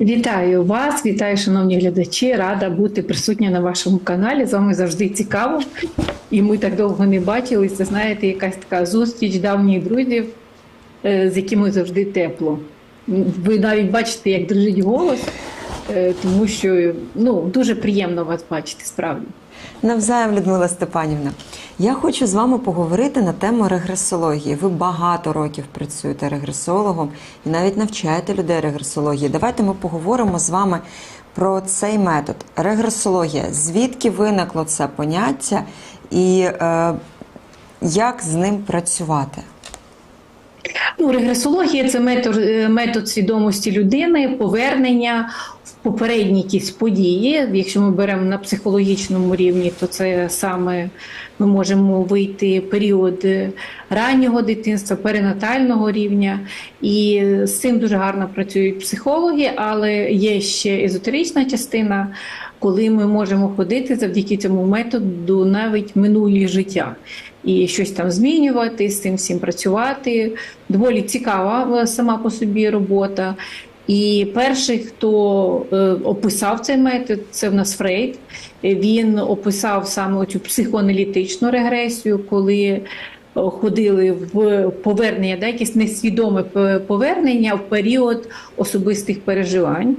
Вітаю вас, вітаю, шановні глядачі. Рада бути присутня на вашому каналі. З вами завжди цікаво. І ми так довго не бачилися. Знаєте, якась така зустріч давніх друзів, е, з якими завжди тепло. Ви навіть бачите, як дрижить голос, е, тому що ну, дуже приємно вас бачити, справді. Навзаєм, Людмила Степанівна. Я хочу з вами поговорити на тему регресології. Ви багато років працюєте регресологом і навіть навчаєте людей регресології. Давайте ми поговоримо з вами про цей метод. Регресологія. Звідки виникло це поняття і е, як з ним працювати? Ну, регресологія це метод, е, метод свідомості людини, повернення попередні якісь події. Якщо ми беремо на психологічному рівні, то це саме ми можемо вийти період раннього дитинства, перинатального рівня. І з цим дуже гарно працюють психологи, але є ще езотерична частина. Коли ми можемо ходити завдяки цьому методу навіть минулі життя і щось там змінювати, з цим всім працювати. Доволі цікава сама по собі робота. І перший, хто е, описав цей метод, це в нас Фрейд. Він описав саме цю психоаналітичну регресію, коли ходили в повернення, да, якесь несвідоме повернення в період особистих переживань.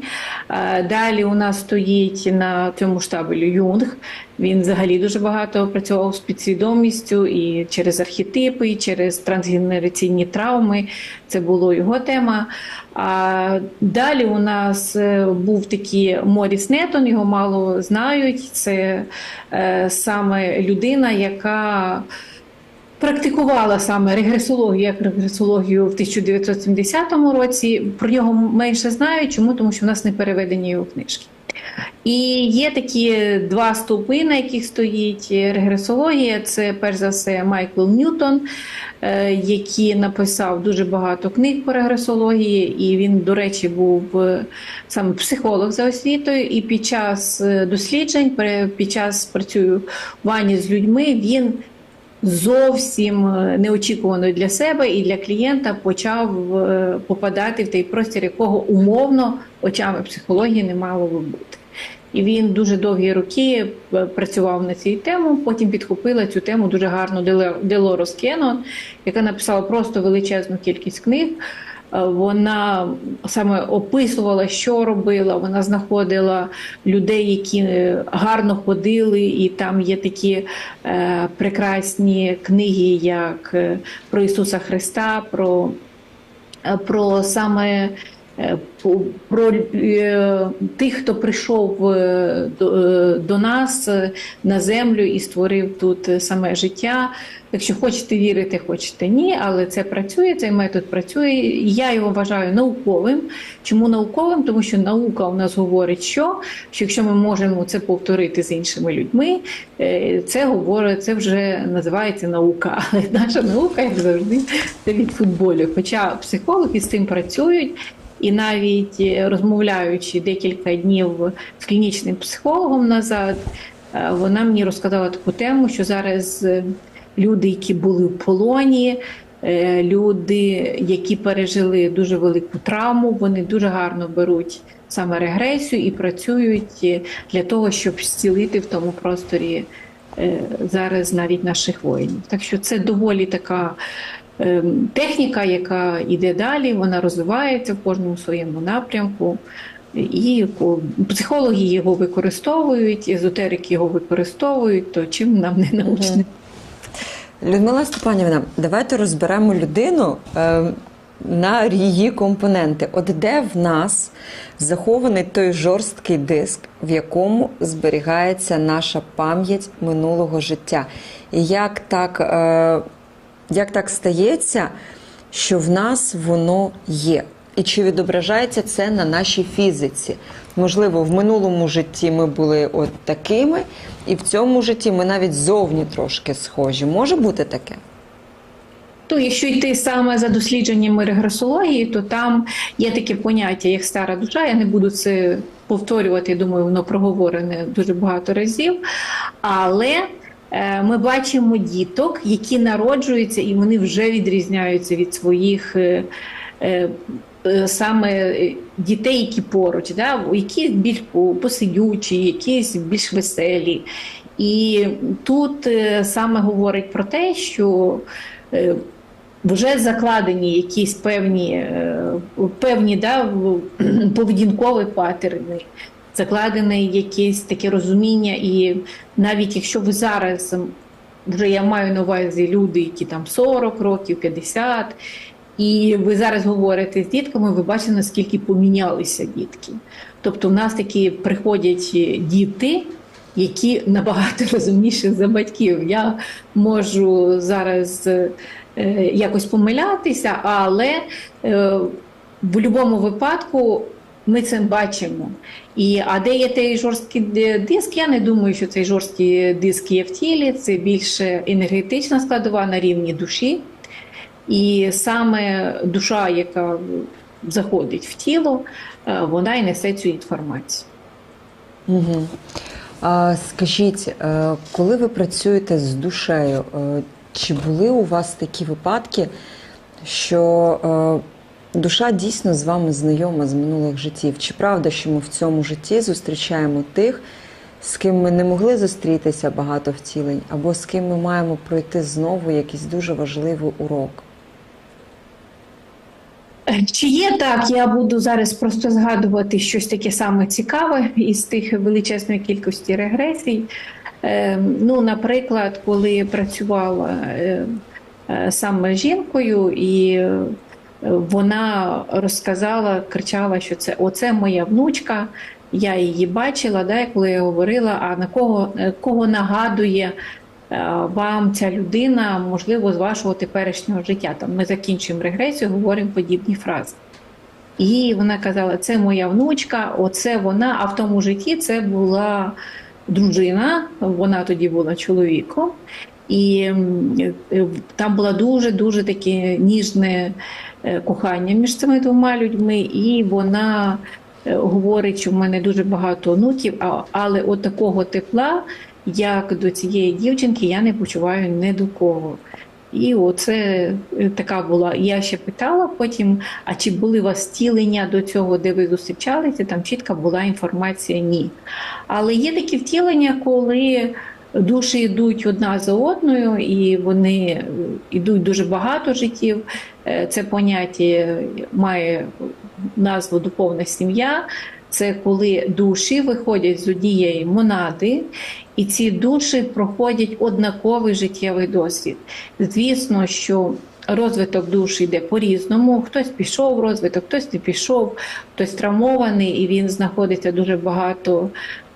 Е, Далі у нас стоїть на цьому штабелі Юнг. Він взагалі дуже багато працював з підсвідомістю і через архетипи, і через трансгенераційні травми. Це було його тема. А далі у нас е, був такий Моріс Нетон, його мало знають. Це е, саме людина, яка практикувала саме регресологію як регресологію в 1970 році. Про нього менше знають. Чому? Тому що в нас не переведені його книжки. І є такі два стовпи, на яких стоїть регресологія. Це перш за все Майкл Ньютон, е, який написав дуже багато книг по регресології, і він, до речі, був е, саме психолог за освітою. І під час е, досліджень, під час працювання з людьми, він зовсім е, неочікувано для себе і для клієнта почав е, попадати в той простір, якого умовно очами психології не мало би бути. І він дуже довгі роки е, працював на цій тему. Потім підхопила цю тему дуже гарно Делорос Кеннон, яка написала просто величезну кількість книг. Е, Вона саме описувала, що робила. Вона знаходила людей, які е, гарно ходили, і там є такі е, прекрасні книги, як е, про Ісуса Христа, про, про саме. Е, Про е, тих, хто прийшов е, до, нас на землю і створив тут саме життя. Якщо хочете вірити, хочете ні, але це працює, цей метод працює. І Я його вважаю науковим. Чому науковим? Тому що наука у нас говорить, що, що якщо ми можемо це повторити з іншими людьми, це говорить, це вже називається наука. Але наша наука, як завжди, це від футболів. Хоча психологи з цим працюють. І навіть е, розмовляючи декілька днів з клінічним психологом назад, е, вона мені розказала таку тему, що зараз е, люди, які були в полоні, люди, які пережили дуже велику травму, вони дуже гарно беруть саме регресію і працюють для того, щоб зцілити в тому просторі зараз навіть наших воїнів. Так що це доволі така техніка, яка йде далі, вона розвивається в кожному своєму напрямку. І психологи його використовують, езотерики його використовують, то чим нам не научне. Людмила Степанівна, давайте розберемо людину е, на її компоненти. От де в нас захований той жорсткий диск, в якому зберігається наша пам'ять минулого життя? І як так, е, як так стається, що в нас воно є? І чи відображається це на нашій фізиці? Можливо, в минулому житті ми були от такими, і в цьому житті ми навіть зовні трошки схожі. Може бути таке? То якщо йти саме за дослідженнями регресології, то там є таке поняття, як стара душа. Я не буду це повторювати, думаю, воно проговорене дуже багато разів. Але ми бачимо діток, які народжуються, і вони вже відрізняються від своїх. е, е, е, саме е, дітей, які поруч, да? якісь більш посидючі, якісь більш веселі. І тут е, саме говорить про те, що е, вже закладені якісь певні, е, певні да, поведінкові паттерни, закладене якесь таке розуміння, і навіть якщо ви зараз вже я маю на увазі люди, які там 40 років, 50, і ви зараз говорите з дітками, ви бачите, наскільки помінялися дітки. Тобто, в нас такі приходять е, діти, які набагато розумніші за батьків. Я можу зараз е, е, якось помилятися, але в будь-якому випадку ми це бачимо. І, а де є той жорсткий диск, я не думаю, що цей жорсткий диск є в тілі. Це більше енергетична складова на рівні душі. І саме душа, яка заходить в тіло, е, вона і несе цю інформацію. Угу. А, скажіть, е, коли ви працюєте з душею, е, чи були у вас такі випадки, що душа дійсно з вами знайома з минулих життів? Чи правда, що ми в цьому житті зустрічаємо тих, з ким ми не могли зустрітися багато втілень, або з ким ми маємо пройти знову якийсь дуже важливий урок? Чи є так, я буду зараз просто згадувати щось таке саме цікаве із тих величезної кількості регресій. Е, ну, наприклад, коли працювала е, е, саме жінкою, і вона розказала, кричала, що це оце моя внучка. Я її бачила, да, коли я говорила, а на кого, кого нагадує е, вам ця людина, можливо, з вашого теперішнього життя. Там ми закінчуємо регресію, говоримо подібні фрази. І вона казала: це моя внучка, оце вона. А в тому житті це була дружина, вона тоді була чоловіком. І там було дуже дуже таке ніжне кохання між цими двома людьми, і вона е, говорить, що в мене дуже багато онуків, але от такого тепла, як до цієї дівчинки, я не почуваю ні до кого. І оце е, така була. Я ще питала потім: а чи були у вас втілення до цього, де ви зустрічалися? Там чітка була інформація ні. Але є такі втілення, коли душі йдуть одна за одною, і вони е, йдуть дуже багато життів. Е, Це поняття має назву духовна сім'я. Це коли душі виходять з однієї монади, і ці душі проходять однаковий життєвий досвід. Звісно, що розвиток душі йде по-різному. Хтось пішов в розвиток, хтось не пішов, хтось травмований, і він знаходиться дуже багато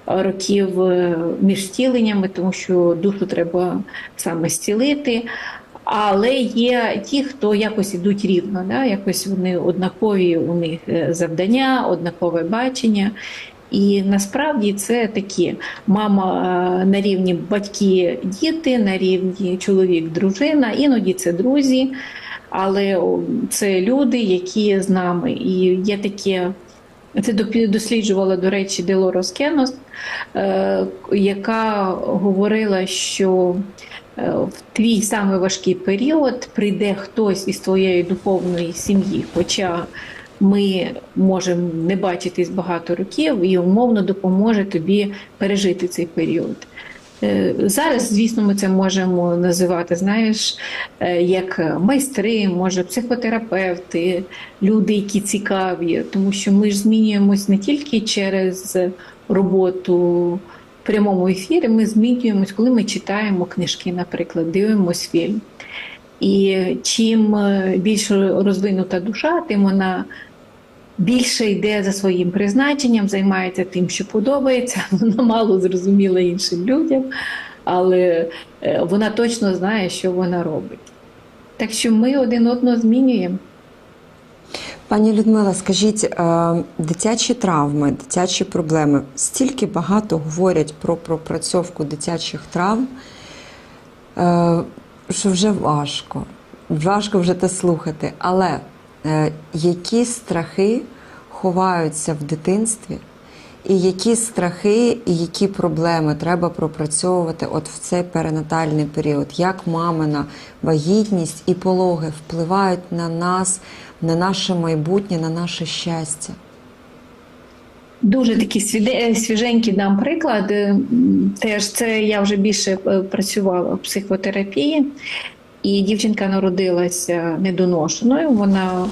років е, між втіленнями, тому що душу треба саме зцілити. Але є ті, хто якось ідуть рівно, да? якось вони однакові у них е, завдання, однакове бачення. І насправді це такі мама е, на рівні батьки, діти, на рівні чоловік, дружина, іноді це друзі, але це люди, які з нами. І є таке. Це досліджувала, до речі, Делорос Кенос, е, яка говорила, що е, в твій самий важкий період прийде хтось із твоєї духовної сім'ї, хоча ми можемо не бачитись багато років і умовно допоможе тобі пережити цей період. Е, Зараз, звісно, ми це можемо називати, знаєш, е, як майстри, може, психотерапевти, люди, які цікаві, тому що ми ж змінюємось не тільки через роботу в прямому ефірі, ми змінюємось, коли ми читаємо книжки, наприклад, дивимось фільм. І чим е, більш розвинута душа, тим вона більше йде за своїм призначенням, займається тим, що подобається. Вона мало зрозуміла іншим людям, але е, вона точно знає, що вона робить. Так що ми один одного змінюємо. Пані Людмила, скажіть, е, дитячі травми, дитячі проблеми стільки багато говорять про пропрацьовку дитячих травм, е, що вже важко. Важко вже те слухати. Але які страхи ховаються в дитинстві, і які страхи і які проблеми треба пропрацьовувати от в цей перинатальний період, як мамина вагітність і пологи впливають на нас, на наше майбутнє, на наше щастя. Дуже такі свіде- свіженькі дам приклад. Теж це я вже більше е, працювала в психотерапії, і дівчинка народилася недоношеною. Вона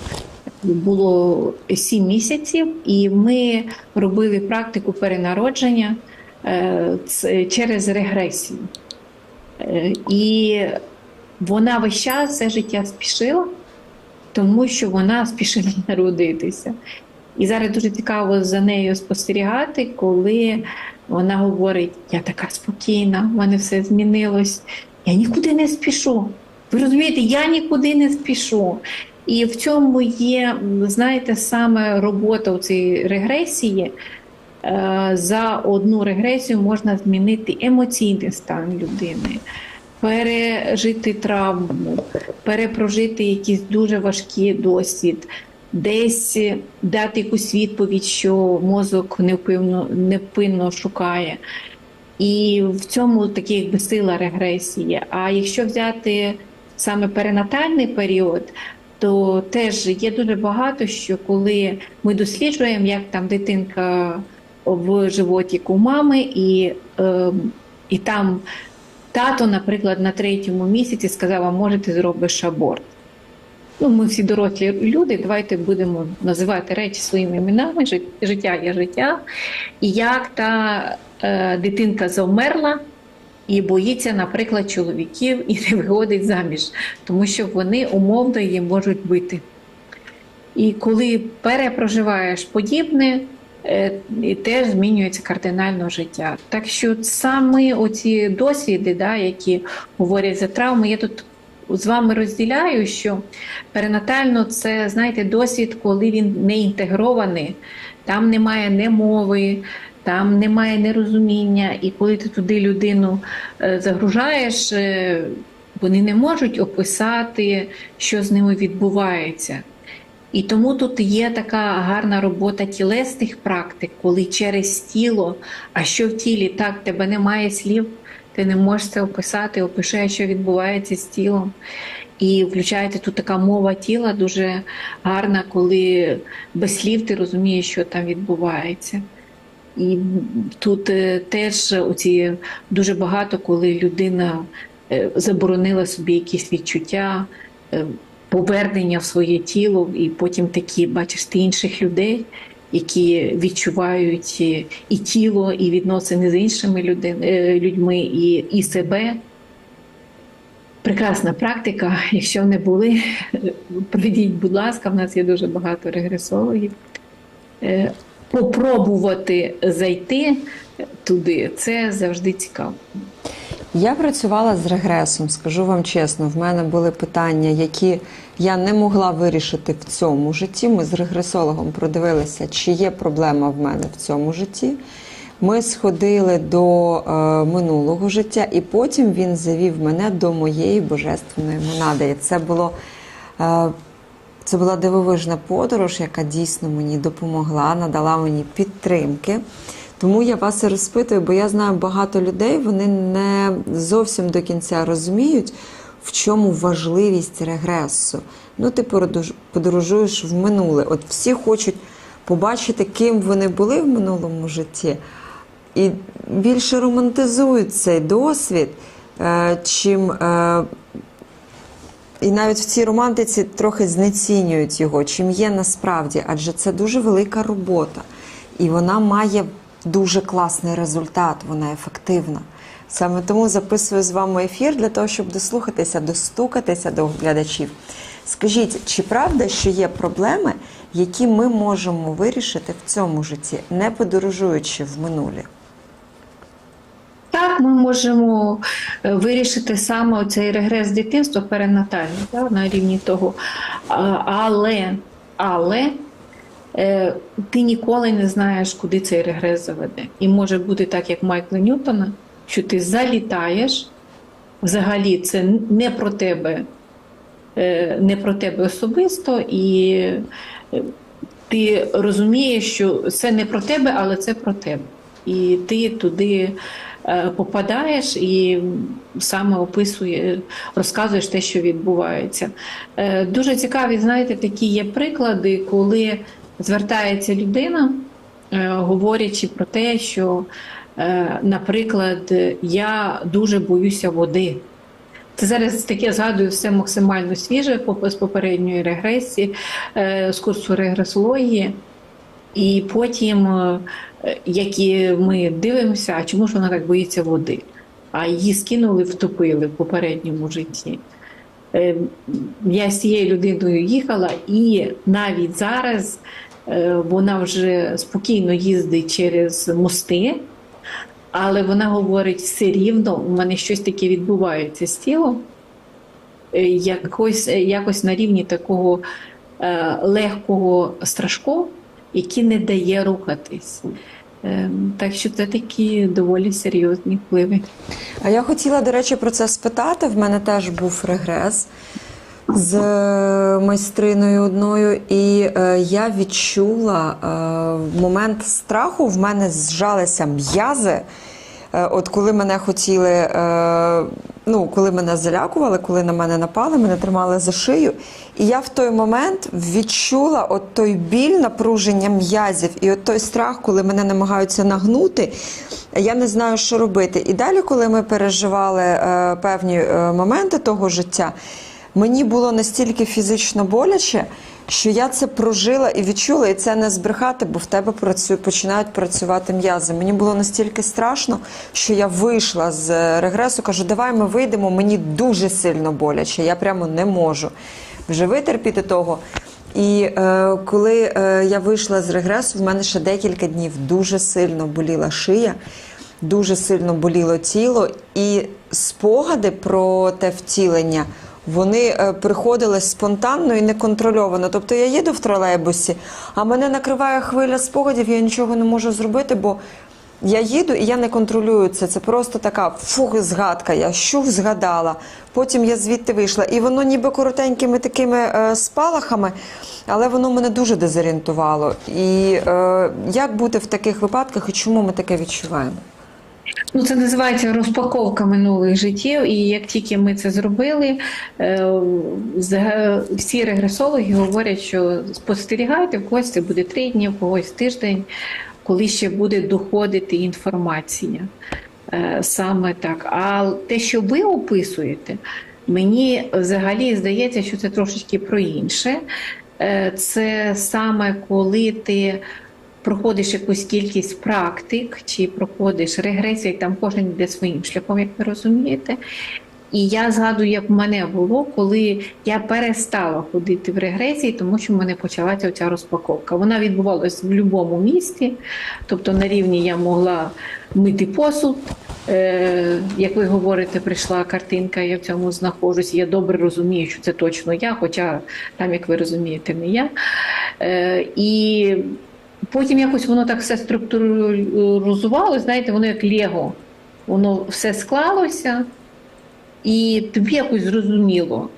було 7 місяців, і ми робили практику перенародження е, через регресію. Е, І вона весь час все життя спішила, тому що вона спішила народитися. І зараз дуже цікаво за нею спостерігати, коли вона говорить: я така спокійна, в мене все змінилось, я нікуди не спішу. Ви розумієте, я нікуди не спішу. І в цьому є, знаєте, саме робота у цій регресії. Е, За одну регресію можна змінити емоційний стан людини, пережити травму, перепрожити якийсь дуже важкий досвід, десь дати якусь відповідь, що мозок невпинно, невпинно шукає. І в цьому такі якби сила регресії. А якщо взяти саме перинатальний період, то теж є дуже багато, що коли ми досліджуємо, як там дитинка в животіку у мами, і, е, і там тато, наприклад, на третьому місяці сказав, а може ти зробиш аборт. Ну, ми всі дорослі люди, давайте будемо називати речі своїми іменами. Життя є життя. І як та е, дитинка завмерла і боїться, наприклад, чоловіків і не виходить заміж, тому що вони умовно її можуть бити. І коли перепроживаєш подібне, е, і теж змінюється кардинально життя. Так що саме оці досвіди, да, які говорять за травми, я тут з вами розділяю, що перинатально це, знаєте, досвід, коли він не інтегрований, там немає не мови, там немає нерозуміння, і коли ти туди людину е, загружаєш, е, вони не можуть описати, що з ними відбувається. І тому тут є така гарна робота тілесних практик, коли через тіло, а що в тілі так, тебе немає слів, ти не можеш це описати, опиши, що відбувається з тілом. І включається тут така мова тіла дуже гарна, коли без слів ти розумієш, що там відбувається. І тут е, теж оці дуже багато, коли людина е, заборонила собі якісь відчуття, е, повернення в своє тіло, і потім такі бачиш ти інших людей, які відчувають і тіло, і відносини з іншими людьми, і, і себе. Прекрасна практика. Якщо не були, прийдіть, будь ласка, в нас є дуже багато регресологів. Попробувати зайти туди це завжди цікаво. Я працювала з регресом, скажу вам чесно, в мене були питання, які я не могла вирішити в цьому житті. Ми з регресологом продивилися, чи є проблема в мене в цьому житті. Ми сходили до е, минулого життя, і потім він завів мене до моєї божественної монади. І це було. Е, це була дивовижна подорож, яка дійсно мені допомогла, надала мені підтримки. Тому я вас розпитую, бо я знаю багато людей, вони не зовсім до кінця розуміють, в чому важливість регресу. Ну, ти подорожуєш в минуле. От всі хочуть побачити, ким вони були в минулому житті, і більше романтизують цей досвід, е, чим. І навіть в цій романтиці трохи знецінюють його, чим є насправді, адже це дуже велика робота, і вона має дуже класний результат, вона ефективна. Саме тому записую з вами ефір для того, щоб дослухатися, достукатися до глядачів. Скажіть, чи правда, що є проблеми, які ми можемо вирішити в цьому житті, не подорожуючи в минулі? Так, ми можемо е, вирішити саме цей регрес дитинства перинатальний так, на рівні того. Але, але е, ти ніколи не знаєш, куди цей регрес заведе. І може бути так, як Майкла Ньютона, що ти залітаєш, взагалі це не про тебе, е, не про тебе особисто, і ти розумієш, що це не про тебе, але це про тебе. І ти туди попадаєш і саме описує, розказуєш те, що відбувається. Е, Дуже цікаві, знаєте, такі є приклади, коли звертається людина, е, говорячи про те, що, е, наприклад, я дуже боюся води. Це зараз таке згадую все максимально свіже з попередньої регресії, е, з курсу регресології. І потім, е, як ми дивимося, а чому ж вона так боїться води? А її скинули, втопили в попередньому житті. Е, Я з цією людиною їхала, і навіть зараз е, вона вже спокійно їздить через мости, але вона говорить все рівно, у мене щось таке відбувається з тілом, якось, якось на рівні такого легкого страшку, який не дає рухатись. Е, Так що це такі доволі серйозні впливи. А я хотіла, до речі, про це спитати. В мене теж був регрес з е, майстриною одною, і е, я відчула е, момент страху в мене зжалися м'язи. Е, От коли мене хотіли, е, ну коли мене залякували, коли на мене напали, мене тримали за шию. І я в той момент відчула от той біль напруження м'язів і от той страх, коли мене намагаються нагнути. Я не знаю, що робити. І далі, коли ми переживали е, певні е, моменти того життя, мені було настільки фізично боляче, що я це прожила і відчула, і це не збрехати, бо в тебе працю, починають працювати м'язи. Мені було настільки страшно, що я вийшла з регресу, кажу, давай ми вийдемо, мені дуже сильно боляче, я прямо не можу вже витерпіти того. І е, коли е, я вийшла з регресу, в мене ще декілька днів дуже сильно боліла шия, дуже сильно боліло тіло, і спогади про те втілення. Вони е, приходили спонтанно і неконтрольовано. Тобто я їду в тролейбусі, а мене накриває хвиля спогадів, я нічого не можу зробити, бо я їду і я не контролюю це. Це просто така фух, згадка. Я щух згадала. Потім я звідти вийшла. І воно ніби коротенькими такими е, спалахами, але воно мене дуже дезорієнтувало. І е, як бути в таких випадках і чому ми таке відчуваємо? Ну, це називається розпаковка минулих життів, і як тільки ми це зробили, е, всі регресологи говорять, що спостерігайте, в когось це буде три дні, в когось тиждень, коли ще буде доходити інформація. Е, Саме так. А те, що ви описуєте, мені взагалі здається, що це трошечки про інше. Е, Це саме коли ти проходиш якусь кількість практик, чи проходиш регресію, там кожен йде своїм шляхом, як ви розумієте. І я згадую, як в мене було, коли я перестала ходити в регресії, тому що в мене почалася ця розпаковка. Вона відбувалась в будь-якому місті, тобто на рівні я могла мити посуд. Е, як ви говорите, прийшла картинка, я в цьому знаходжусь. Я добре розумію, що це точно я, хоча там, як ви розумієте, не я. Е, і потім якось воно так все структуризувало, знаєте, воно як Лего. Воно все склалося, і тобі якось зрозуміло.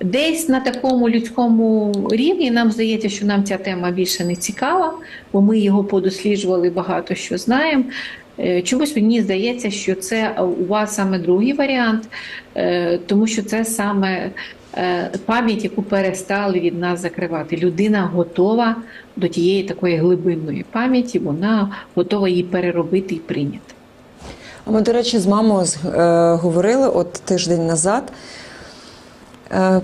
Десь на такому людському рівні нам здається, що нам ця тема більше не цікава, бо ми його подосліджували, багато що знаємо. Е, Чомусь мені здається, що це у вас саме другий варіант, е, тому що це саме пам'ять, яку перестали від нас закривати. Людина готова до тієї такої глибинної пам'яті, вона готова її переробити і прийняти. А Ми, до речі, з мамою е, говорили от тиждень назад. Е,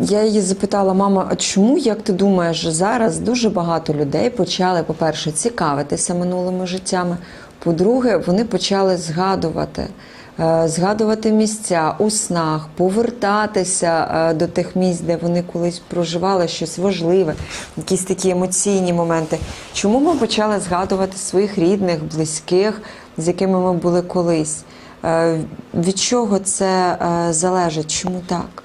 я її запитала, мама, а чому, як ти думаєш, зараз дуже багато людей почали, по-перше, цікавитися минулими життями. По-друге, вони почали згадувати, е, згадувати місця у снах, повертатися е, до тих місць, де вони колись проживали щось важливе, якісь такі емоційні моменти. Чому ми почали згадувати своїх рідних, близьких, з якими ми були колись? Е, Від чого це е, залежить? Чому так?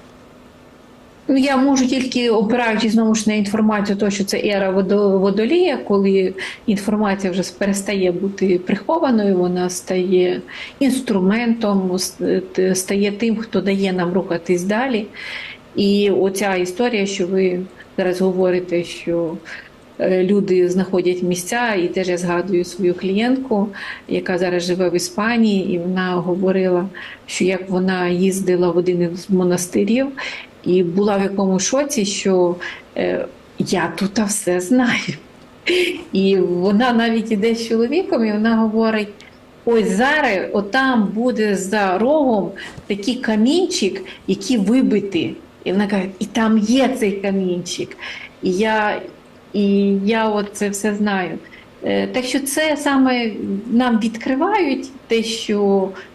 Ну, я можу тільки опираючись знову ж на інформацію, того, що це ера водолія, коли інформація вже перестає бути прихованою, вона стає інструментом, стає тим, хто дає нам рухатись далі. І оця історія, що ви зараз говорите, що е, люди знаходять місця, і теж я згадую свою клієнтку, яка зараз живе в Іспанії, і вона говорила, що як вона їздила в один із монастирів і була в якому шоці, що е, я тут все знаю. І вона навіть іде з чоловіком, і вона говорить: ось зараз отам буде за рогом такий камінчик, який вибитий. І вона каже, і там є цей камінчик. І я, і я от це все знаю. Е, Так що це саме нам відкривають те, що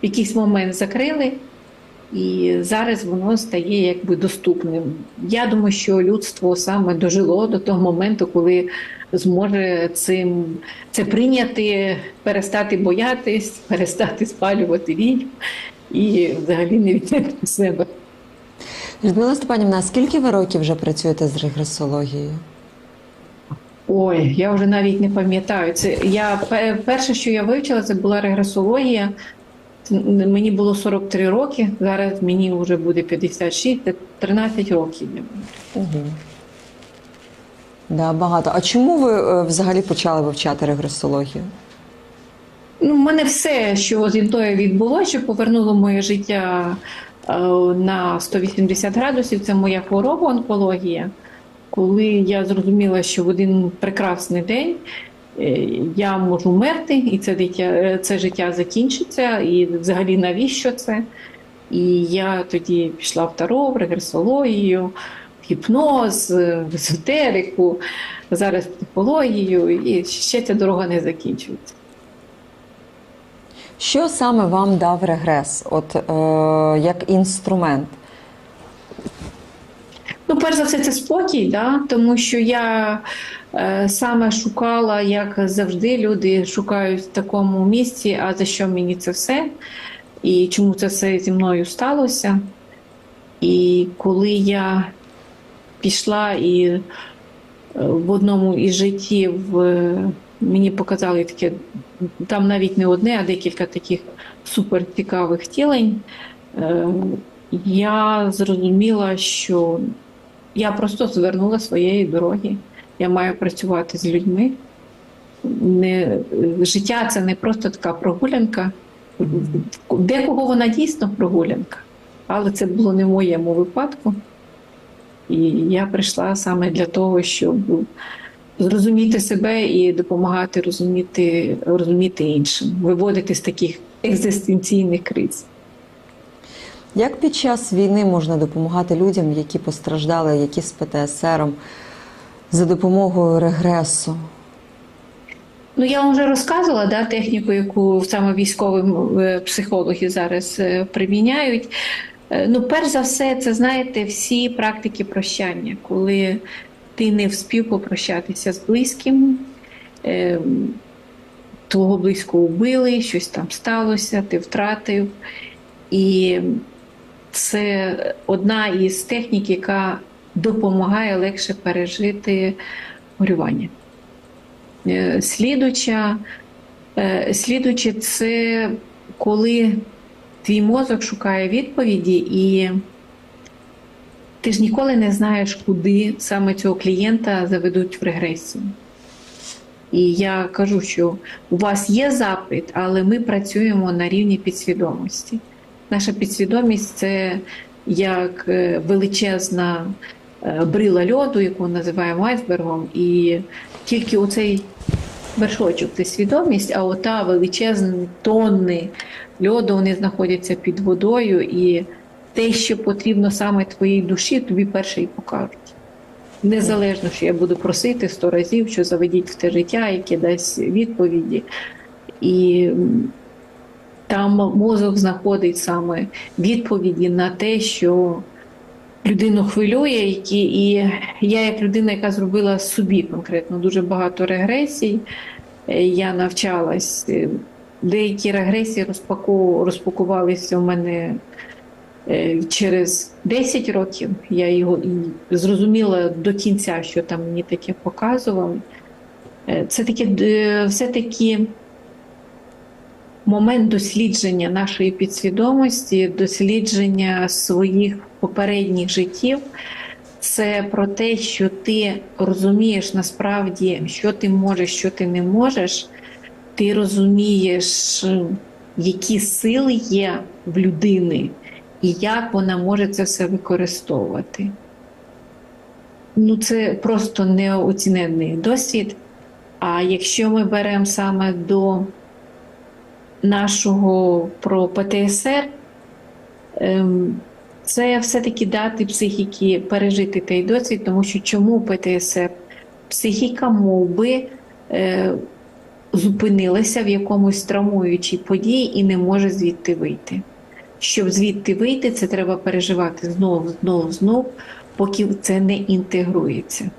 в якийсь момент закрили, і зараз воно стає якби доступним. Я думаю, що людство саме дожило до того моменту, коли зможе цим це прийняти, перестати боятись, перестати спалювати відьм і взагалі не відняти себе. Людмила Степанівна, скільки ви років вже працюєте з регресологією? Ой, я вже навіть не пам'ятаю. Це я перше, що я вивчила, це була регресологія. Мені було 43 роки, зараз мені вже буде 56, це 13 років. Угу. Да, багато. А чому ви е, взагалі почали вивчати регресологію? Ну, в мене все, що зі мною відбулося, що повернуло моє життя е, на 180 градусів. Це моя хвороба, онкологія. Коли я зрозуміла, що в один прекрасний день я можу вмерти, і це дитя, е, це життя закінчиться, і взагалі навіщо це? І я тоді пішла в таро, в регресологію, в гіпноз, е, в езотерику, зараз в психологію, і ще ця дорога не закінчується. Що саме вам дав регрес? От е, як інструмент? Ну, перш за все, це спокій, да? тому що я е, саме шукала, як завжди, люди шукають в такому місці, а за що мені це все, і чому це все зі мною сталося. І коли я пішла і е, в одному із життів е, мені показали таке, там навіть не одне, а декілька таких суперцікавих втілень, е, я зрозуміла, що я просто звернула своєї дороги. Я маю працювати з людьми. Не, життя це не просто така прогулянка. Декого вона дійсно прогулянка, але це було не в моєму випадку. І я прийшла саме для того, щоб зрозуміти себе і допомагати розуміти, розуміти іншим, виводити з таких екзистенційних криз. Як під час війни можна допомагати людям, які постраждали, які з ПТСР за допомогою регресу? Ну, я вам вже розказувала да, техніку, яку саме військові е, психологи зараз е, приміняють. Е, Ну, перш за все, це знаєте, всі практики прощання, коли ти не вспів попрощатися з близьким, е, твого близького вбили, щось там сталося, ти втратив. І це одна із технік, яка допомагає легше пережити горювання. Е, Слідуча, е, слідуче, це коли твій мозок шукає відповіді, і ти ж ніколи не знаєш, куди саме цього клієнта заведуть в регресію. І я кажу, що у вас є запит, але ми працюємо на рівні підсвідомості. Наша підсвідомість це як е, величезна брила льоду, яку називаємо айсбергом, і тільки оцей вершочок це свідомість, а ота величезні тонни льоду вони знаходяться під водою, і те, що потрібно саме твоїй душі, тобі перше і покажуть. Незалежно, що я буду просити сто разів, що заведіть в те життя, яке дасть відповіді. І там мозок знаходить саме відповіді на те, що людину хвилює, які, і я, як людина, яка зробила собі конкретно дуже багато регресій, е, я навчалась. е, Деякі регресії розпаку, розпакувалися у мене е, через 10 років. Я його зрозуміла до кінця, що там мені таке показували. Це таке все-таки момент дослідження нашої підсвідомості, дослідження своїх попередніх життів. це про те, що ти розумієш насправді, що ти можеш, що ти не можеш. Ти розумієш, які сили є в людини, і як вона може це все використовувати. Ну, це просто неоціненний досвід. А якщо ми беремо саме до нашого про ПТСР, ем, це все-таки дати психіки пережити той досвід, тому що чому ПТСР? Психіка мов би, е, зупинилася в якомусь травмуючій події і не може звідти вийти. Щоб звідти вийти, це треба переживати знову, знову, знову, поки це не інтегрується.